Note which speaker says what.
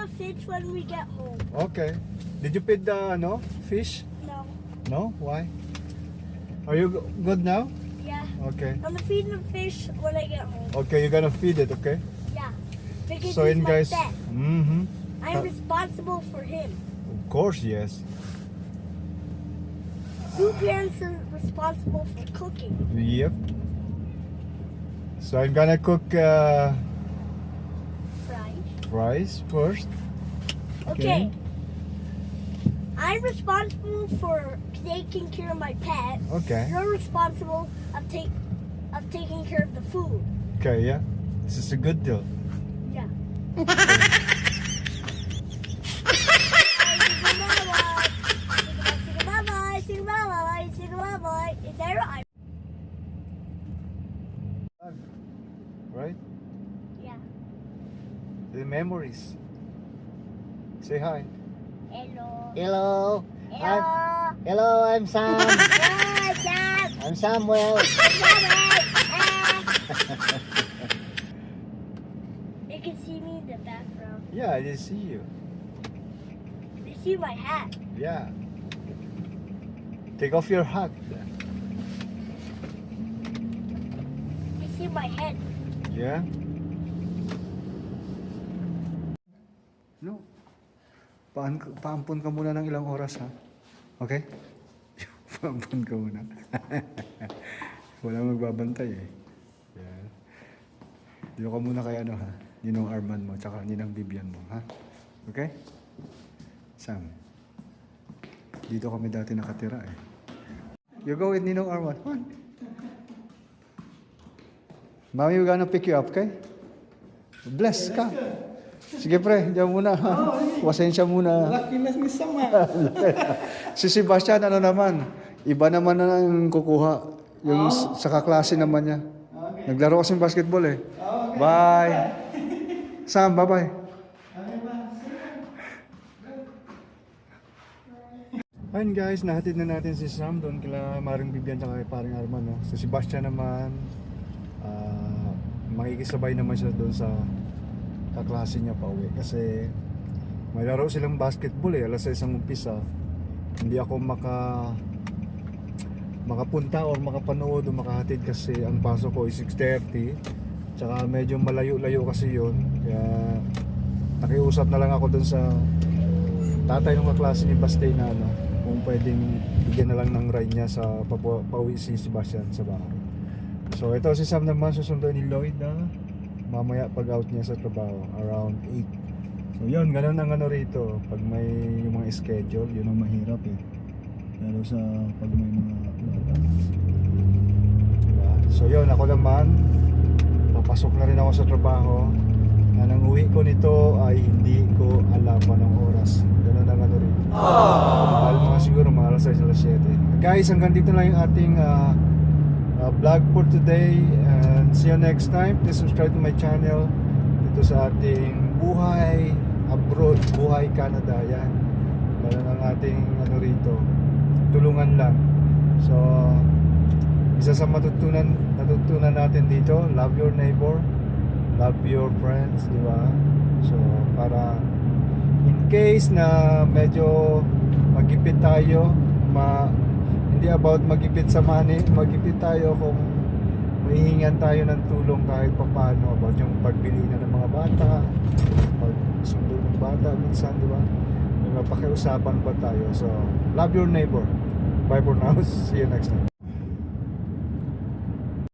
Speaker 1: the fish when we get home.
Speaker 2: Okay. Did you feed the no fish?
Speaker 1: No.
Speaker 2: No? Why? Are you good now?
Speaker 1: Yeah.
Speaker 2: Okay.
Speaker 1: I'm gonna feed the fish when I get home.
Speaker 2: Okay, you're gonna feed it, okay?
Speaker 1: Yeah. Because
Speaker 2: So
Speaker 1: he's
Speaker 2: in
Speaker 1: my
Speaker 2: guys.
Speaker 1: pet.
Speaker 2: Mm-hmm.
Speaker 1: I'm
Speaker 2: Uh,
Speaker 1: responsible for him.
Speaker 2: Of course, yes.
Speaker 1: Two parents are responsible for cooking.
Speaker 2: Yep. So I'm gonna cook uh,
Speaker 1: Right.
Speaker 2: rice first.
Speaker 1: Okay. I'm responsible for taking care of my pet.
Speaker 2: Okay.
Speaker 1: You're responsible of take of taking care of the food.
Speaker 2: Okay, yeah. This is a good deal.
Speaker 1: Yeah. Is that right?
Speaker 2: Right?
Speaker 1: Yeah.
Speaker 2: The memories. Say hi.
Speaker 1: Hello.
Speaker 3: Hello.
Speaker 1: Hello.
Speaker 3: Hello, I'm Sam.
Speaker 1: Hi, Dad.
Speaker 3: I'm Samuel.
Speaker 1: You can see me in the background.
Speaker 2: Yeah, I did see you.
Speaker 1: You see my hat.
Speaker 2: Yeah. Take off your hat.
Speaker 1: You see my head.
Speaker 2: Yeah. No. Paan, paampun ka muna ng ilang oras ha. Okay? paampun ka muna. Walang magbabantay eh. Yeah. Dito ka muna kay ano ha. Ninong Arman mo, tsaka Ninang Bibian mo ha. Okay? Sam. Dito kami dati nakatira eh. You go with Ninong Arman. Come on. Mami, we're gonna pick you up, okay? Bless ka. Sige pre, diyan muna. ha? Wasensya muna.
Speaker 3: Laki na ni Sama.
Speaker 2: Si Sebastian, ano naman, iba naman na ang kukuha. Yung s- sa kaklase naman niya. Naglaro kasi basketball eh. Bye. Sam, bye-bye. Ayun guys, nahatid na natin si Sam doon kila Maring Bibian at kay Paring Arman. No? Si Sebastian naman, ah, makikisabay naman siya doon sa kaklase niya pa uwi. Kasi may laro silang basketball eh, alas sa isang umpisa. Hindi ako maka makapunta or makapanood o makahatid kasi ang pasok ko is 6.30 tsaka medyo malayo-layo kasi yun kaya nakiusap na lang ako dun sa tatay ng kaklase ni Bastay na ano kung pwedeng bigyan na lang ng ride niya sa pauwi si Sebastian sa bahay so ito si Sam naman susunduin ni Lloyd na mamaya pag out niya sa trabaho around 8 so yun ganun ang ano rito. Pag may yung mga schedule yun ang mahirap eh. Pero sa pag may mga bata diba? so yun ako naman papasok na rin ako sa trabaho. Na nang uwi ko nito ay hindi ko alam anong oras. Ganun ang ano rin mahal mga siguro mga alas 6 alas 7 guys hanggang dito lang yung ating ah, vlog for today and see you next time. Please subscribe to my channel. Dito sa ating buhay abroad buhay Canada. Yan. Ganun ang ating ano rito tulungan lang. So isa sa matutunan natutunan natin dito love your neighbor love your friends di ba? So para in case na medyo magipit tayo ma hindi about magipit sa money. Magipit tayo kung mahihingan tayo ng tulong kahit papaano about yung pagbili na ng mga bata pag sundo ng bata minsan di ba? May mapakiusapan pa tayo? So love your neighbor. Bye for now. See you next time